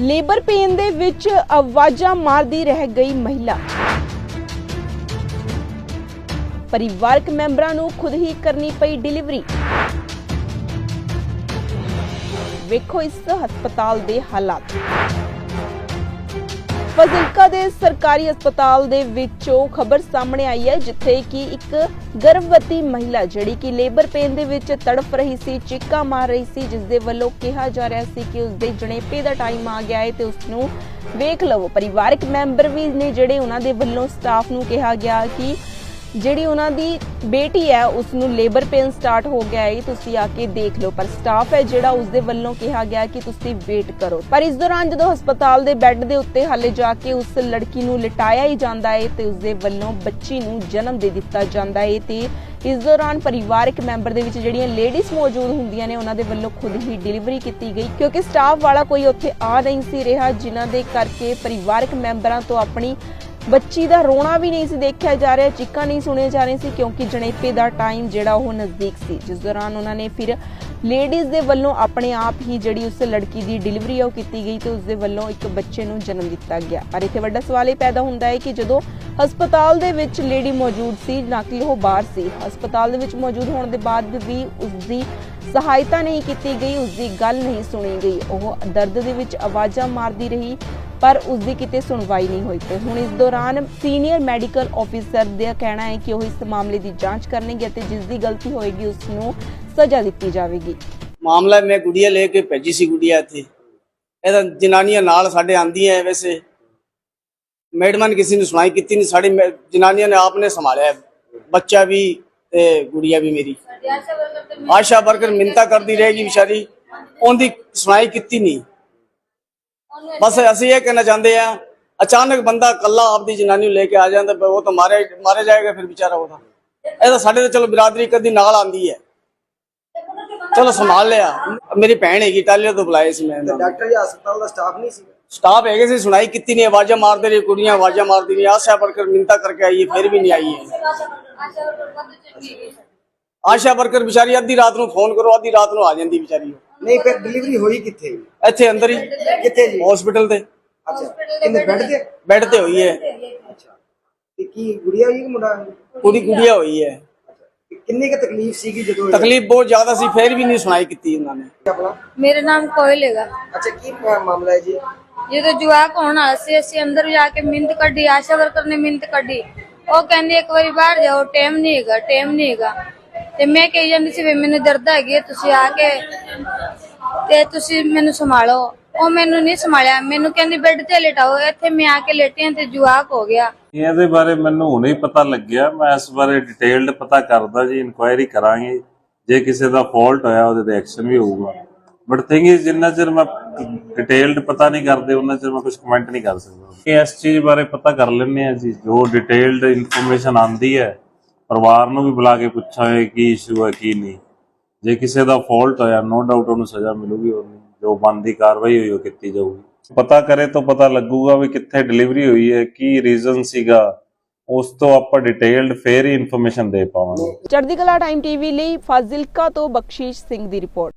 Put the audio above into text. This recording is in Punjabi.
ਲੇਬਰ ਪੇਨ ਦੇ ਵਿੱਚ ਆਵਾਜ਼ਾਂ ਮਾਰਦੀ ਰਹਿ ਗਈ ਮਹਿਲਾ। ਪਰਿਵਾਰਕ ਮੈਂਬਰਾਂ ਨੂੰ ਖੁਦ ਹੀ ਕਰਨੀ ਪਈ ਡਿਲੀਵਰੀ। ਵੇਖੋ ਇਸ ਹਸਪਤਾਲ ਦੇ ਹਾਲਾਤ। ਫਜ਼ਿਲਕਾ ਦੇ ਸਰਕਾਰੀ ਹਸਪਤਾਲ ਦੇ ਵਿੱਚੋਂ ਖਬਰ ਸਾਹਮਣੇ ਆਈ ਹੈ, ਜਿੱਥੇ ਕਿ ਇੱਕ ਗਰਭਵਤੀ ਮਹਿਲਾ ਜਿਹੜੀ ਕਿ ਲੇਬਰ ਪੇਨ ਦੇ ਵਿੱਚ ਤੜਫ ਰਹੀ ਸੀ, ਚੀਕਾਂ ਮਾਰ ਰਹੀ ਸੀ, ਜਿਸ ਦੇ ਵੱਲੋਂ ਕਿਹਾ ਜਾ ਰਿਹਾ ਸੀ ਕਿ ਉਸ ਦੇ ਜਣੇਪੇ ਦਾ ਟਾਈਮ ਆ ਗਿਆ ਹੈ ਤੇ ਉਸ ਨੂੰ ਵੇਖ ਲਵੋ। ਪਰਿਵਾਰਕ ਮੈਂਬਰ ਵੀ ਨੇ ਜਿਹੜੇ ਉਹਨਾਂ ਦੇ ਵੱਲੋਂ ਸਟਾਫ ਨੂੰ ਕਿਹਾ ਗਿਆ ਕਿ ਜਿਹੜੀ ਉਹਨਾਂ ਦੀ ਬੇਟੀ ਹੈ ਉਸ ਨੂੰ ਲੇਬਰ ਪੇਨ ਸਟਾਰਟ ਹੋ ਗਿਆ ਹੈ, ਤੁਸੀਂ ਆ ਕੇ ਦੇਖ ਲਓ। ਪਰ ਸਟਾਫ ਹੈ ਜਿਹੜਾ ਉਸ ਦੇ ਵੱਲੋਂ ਕਿਹਾ ਗਿਆ ਕਿ ਤੁਸੀਂ ਵੇਟ ਕਰੋ। ਪਰ ਇਸ ਦੌਰਾਨ ਜਦੋਂ ਹਸਪਤਾਲ ਦੇ ਬੈੱਡ ਦੇ ਉੱਤੇ ਹਾਲੇ ਜਾ ਕੇ ਉਸ ਲੜਕੀ ਨੂੰ ਲਿਟਾਇਆ ਹੀ ਜਾਂਦਾ ਹੈ ਤੇ ਉਸ ਦੇ ਵੱਲੋਂ ਬੱਚੀ ਨੂੰ ਜਨਮ ਦੇ ਦਿੱਤਾ ਜਾਂਦਾ ਹੈ ਤੇ ਇਸ ਦੌਰਾਨ ਪਰਿਵਾਰਕ ਮੈਂਬਰ ਦੇ ਵਿੱਚ ਜਿਹੜੀਆਂ ਲੇਡੀਜ਼ ਮੌਜੂਦ ਹੁੰਦੀਆਂ ਨੇ, ਉਹਨਾਂ ਦੇ ਵੱਲੋਂ ਖੁਦ ਹੀ ਡਿਲੀਵਰੀ ਕੀਤੀ ਗਈ। ਕਿਉਂਕਿ ਸਟਾਫ ਵਾਲਾ ਕੋਈ ਉੱਥੇ ਆ ਨਹੀਂ ਸੀ ਰਿਹਾ, ਜਿਨ੍ਹਾਂ ਦੇ ਕਰਕੇ ਪਰਿਵਾਰਕ ਮੈਂਬਰਾਂ ਤੋਂ ਆਪਣੀ ਬੱਚੀ ਦਾ ਰੋਣਾ ਵੀ ਨਹੀਂ ਸੀ ਦੇਖਿਆ ਜਾ ਰਿਹਾ, ਚੀਕਾਂ ਨਹੀਂ ਸੁਣੀਆਂ ਜਾ ਰਹੀਆਂ ਸੀ ਕਿਉਂਕਿ ਜਣੇਪੇ ਦਾ ਟਾਈਮ ਜਿਹੜਾ ਉਹ ਨਜ਼ਦੀਕ ਸੀ। ਜਿਸ ਦੌਰਾਨ ਉਹਨਾਂ ਨੇ ਫਿਰ ਲੇਡੀਜ਼ ਦੇ ਵੱਲੋਂ ਆਪਣੇ ਆਪ ਹੀ ਜਿਹੜੀ ਉਸ ਲੜਕੀ ਦੀ ਡਿਲੀਵਰੀ ਆ ਉਹ ਕੀਤੀ ਗਈ ਤੇ ਉਸ ਦੇ ਵੱਲੋਂ ਇੱਕ ਬੱਚੇ ਨੂੰ ਜਨਮ ਦਿੱਤਾ ਗਿਆ। ਪਰ ਇੱਥੇ ਵੱਡਾ ਸਵਾਲ ਇਹ ਪੈਦਾ ਹੁੰਦਾ ਹੈ ਕਿ ਜਦੋਂ ਹਸਪਤਾਲ ਦੇ ਵਿੱਚ ਲੇਡੀ ਮੌਜੂਦ ਸੀ ਨਾ ਕਿ ਉਹ ਬਾਹਰ ਸੀ। ਹਸਪਤਾਲ ਦੇ ਵਿੱਚ ਮੌਜੂਦ ਹੋਣ ਦੇ ਬਾਅਦ ਵੀ ਉਸ ਦੀ ਸਹਾਇਤਾ ਨਹੀਂ ਕੀਤੀ ਗਈ ਉਸ ਦੀ ਗੱਲ ਨਹੀਂ ਸੁਣੀ ਗਈ। ਉਹ ਦਰਦ ਦੇ ਵਿੱਚ ਆਵਾਜ਼ਾਂ ਮਾਰਦੀ ਰਹੀ, ਪਰ ਉਸ ਦੀ ਕਿਤੇ ਸੁਣਵਾਈ ਨਹੀਂ ਹੋਈ ਤੇ ਹੁਣ ਇਸ ਦੌਰਾਨ ਸੀਨੀਅਰ ਮੈਡੀਕਲ ਆਫੀਸਰ ਦਾ ਕਹਿਣਾ ਹੈ ਕਿ ਉਹ ਇਸ ਮਾਮਲੇ ਦੀ ਜਾਂਚ ਕਰਨਗੇ ਅਤੇ ਜਿਸ ਦੀ ਗਲਤੀ ਹੋਏਗੀ ਉਸ ਨੂੰ ਸਜ਼ਾ ਦਿੱਤੀ ਜਾਵੇਗੀ। ਮਾਮਲਾ ਮੈਂ ਗੁੜੀਆ ਲੈ ਕੇ ਭੇਜੀ ਸੀ ਗੁੜੀਆ ਇੱਥੇ। ਇਹਦਾ ਜਨਾਨੀਆਂ ਨਾਲ ਸਾਡੇ ਆਂਦੀਆਂ ਵੈਸੇ। ਮੈਡਮਾਂ ਨੇ ਕਿਸੇ ਨੂੰ ਸੁਣਾਈ ਕੀਤੀ ਨਹੀਂ, ਸਾਡੀ ਜਨਾਨੀਆਂ ਨੇ ਆਪ ਨੇ ਸੰਭਾਲਿਆ। ਬੱਚਾ ਵੀ ਤੇ ਗੁੜੀਆ ਵੀ ਮੇਰੀ। ਆਸ਼ਾ ਵਰਕਰ ਮਿੰਤਾ ਕਰਦੀ ਰਹੇਗੀ ਵਿਚਾਰੀ। ਉਹਦੀ ਸੁਣਾਈ ਕੀਤੀ ਨਹੀਂ। ਬਸ ਅਸੀਂ ਇਹ ਕਹਿਣਾ ਚਾਹੁੰਦੇ ਆ ਅਚਾਨਕ ਬੰਦਾ ਕੱਲਾ ਆਪਦੀ ਜਨਾਨੀ ਨੂੰ ਲੈ ਕੇ ਆ ਜਾਂਦਾ ਉਹ ਤਾਂ ਮਾਰੇ ਮਾਰੇ ਜਾਏਗਾ, ਫਿਰ ਵਿਚਾਰਾ ਉਹਦਾ। ਇਹ ਤਾਂ ਸਾਡੇ ਤਾਂ ਚਲੋ ਬਰਾਦਰੀ ਕਦੀ ਨਾਲ ਆਂਦੀ ਹੈ। ਚਲੋ ਸੰਭਾਲ ਲਿਆ। ਮੇਰੀ ਭੈਣ ਹੈਗੀ ਟਾਲੀਆ ਤੋਂ ਬੁਲਾਏ ਸੀ ਮੈਂ। ਡਾਕਟਰ ਜੀ, ਹਸਪਤਾਲ ਦਾ ਸਟਾਫ ਨਹੀਂ ਸੀ? ਸਟਾਫ ਹੈਗੇ ਸੀ ਸੁਣਾਈ ਕੀਤੀ ਨਹੀਂ ਆਵਾਜ਼ਾਂ ਮਾਰਦੇ ਰਹੇ ਕੁੜੀਆਂ ਆਵਾਜ਼ਾਂ ਮਾਰਦੀ ਰਹੀ ਆਸ਼ਾ ਵਰਕਰ ਮਿੰਤਾ ਕਰਕੇ ਆਈ ਹੈ ਫਿਰ ਵੀ ਨਹੀਂ ਆਈ ਹੈ। ਆਸ਼ਾ ਵਰਕਰ ਵਿਚਾਰੀ ਅੱਧੀ ਰਾਤ ਨੂੰ ਫੋਨ ਕਰੋ ਅੱਧੀ ਰਾਤ ਨੂੰ ਆ ਜਾਂਦੀ ਵਿਚਾਰੀ। ਨਹੀਂ ਫਿਰ ਡਿਲੀਵਰੀ ਹੋਈ ਕਿੱਥੇ? ਇੱਥੇ ਅੰਦਰ ਹੀ। ਕਿੱਥੇ ਜੀ? ਹਸਪੀਟਲ ਤੇ। ਅੱਛਾ ਕਿੰਨੇ ਬੈੱਡ ਤੇ? ਬੈੱਡ ਤੇ ਹੋਈ ਹੈ। ਅੱਛਾ। ਤੇ ਕੀ ਗੁੜੀਆ ਹੋਈ ਕਿ ਮੁੰਡਾ? ਕੁੜੀ ਗੁੜੀਆ ਹੋਈ ਹੈ। ਕਿੰਨੀ ਕੁ ਤਕਲੀਫ ਸੀਗੀ ਜਦੋਂ ਤਕਲੀਫ ਬਹੁਤ ਜ਼ਿਆਦਾ ਸੀ ਫਿਰ ਵੀ ਨਹੀਂ ਸੁਣਾਈ ਕੀਤੀ ਇਹਨਾਂ ਨੇ। ਆਪਣਾ? ਮੇਰਾ ਨਾਮ ਕੋਇਲ ਹੈਗਾ। ਅੱਛਾ ਕੀ ਮਾਮਲਾ ਹੈ ਜੀ? ਜਦੋਂ ਜਵਾਕ ਹੋਣ ਵਾਲਾ ਸੀ ਅਸੀਂ ਅੰਦਰ ਜਾ ਕੇ ਮਿੰਤ ਕੱਢੀ ਆਸ਼ਾ ਵਰਕਰ ਨੇ ਮਿੰਤ ਕੱਢੀ। ਉਹ ਕਹਿੰਦੀ ਇੱਕ ਵਾਰੀ ਬਾਹਰ ਜਾਓ ਟਾਈਮ ਨਹੀਂ ਹੈਗਾ ਟਾਈਮ ਨਹੀਂ ਹੈਗਾ। ਤੇ ਮੈਂ ਕਹੀ ਜਾਂਦੀ ਸੀ ਵੀ ਮੈਨੂੰ ਦਰਦ ਹੈਗੀ ਹੈ, ਤੁਸੀਂ ਆ ਕੇ ਤੇ ਤੁਸੀਂ ਮੈਨੂੰ ਸੰਭਾਲੋ। ਉਹ ਮੈਨੂੰ ਨਹੀਂ ਸੰਭਾਲਿਆ। ਮੈਨੂੰ ਕਹਿੰਦੀ ਬੈੱਡ ਤੇ ਲਟਾਓ ਇੱਥੇ ਮੈਂ ਆ ਕੇ ਲੇਟੀ ਹਾਂ ਤੇ ਜਵਾਕ ਹੋ ਗਿਆ। ਇਹਦੇ ਬਾਰੇ ਮੈਨੂੰ ਹੁਣੇ ਹੀ ਪਤਾ ਲੱਗਿਆ। ਮੈਂ ਇਸ ਬਾਰੇ ਡਿਟੇਲਡ ਪਤਾ ਕਰਦਾ ਜੀ ਇਨਕੁਆਇਰੀ ਕਰਾਂਗੇ। ਜੇ ਕਿਸੇ ਦਾ ਫਾਲਟ ਹੋਇਆ ਉਹਦੇ ਤੇ ਐਕਸ਼ਨ ਵੀ ਹੋਊਗਾ। ਬਟ ਥਿੰਗ ਇਜ਼ ਜਿੰਨਾ ਚਿਰ ਮੈਂ ਡਿਟੇਲਡ ਪਤਾ ਨਹੀਂ ਕਰਦੇ, ਉਹਨਾਂ ਚਿਰ ਮੈਂ ਕੁਝ ਕਮੈਂਟ ਨਹੀਂ ਕਰ ਸਕਦਾ। ਕਿ ਇਸ ਚੀਜ਼ ਬਾਰੇ ਪਤਾ ਕਰ ਲੈਂਦੇ ਆ ਜੀ। ਜੋ ਡਿਟੇਲਡ ਇਨਫੋਰਮੇਸ਼ਨ ਆਂਦੀ ਹੈ, ਪਰਿਵਾਰ ਨੂੰ ਵੀ ਬੁਲਾ ਕੇ ਪੁੱਛਾਂਗੇ ਕੀ ਇਸ਼ੂ ਹੈ, ਕੀ ਨਹੀਂ। ਜੇ ਕਿਸੇ ਦਾ ਫਾਲਟ ਹੋਇਆ ਨੋ ਡਾਊਟ ਉਹਨੂੰ ਸਜ਼ਾ ਮਿਲੂਗੀ ਉਹਨੂੰ ਜੋ ਬਣਦੀ ਕਾਰਵਾਈ ਹੋਈ, ਉਹ ਕੀਤੀ ਜਾਊਗੀ। ਪਤਾ ਕਰੇ ਤਾਂ ਪਤਾ ਲੱਗੂਗਾ ਵੀ ਕਿੱਥੇ ਡਿਲੀਵਰੀ ਹੋਈ ਹੈ, ਕੀ ਰੀਜ਼ਨ ਸੀਗਾ। ਉਸ ਤੋਂ ਆਪਾਂ ਡਿਟੇਲਡ ਫੇਰ ਹੀ ਇਨਫੋਰਮੇਸ਼ਨ ਦੇ ਪਾਵਾਂਗੇ। ਚੜ੍ਹਦੀ ਕਲਾ ਟਾਈਮ ਟੀਵੀ ਲਈ ਫਾਜ਼ਿਲਕਾ ਤੋਂ ਬਖਸ਼ੀਸ਼ ਸਿੰਘ ਦੀ ਰਿਪੋਰਟ।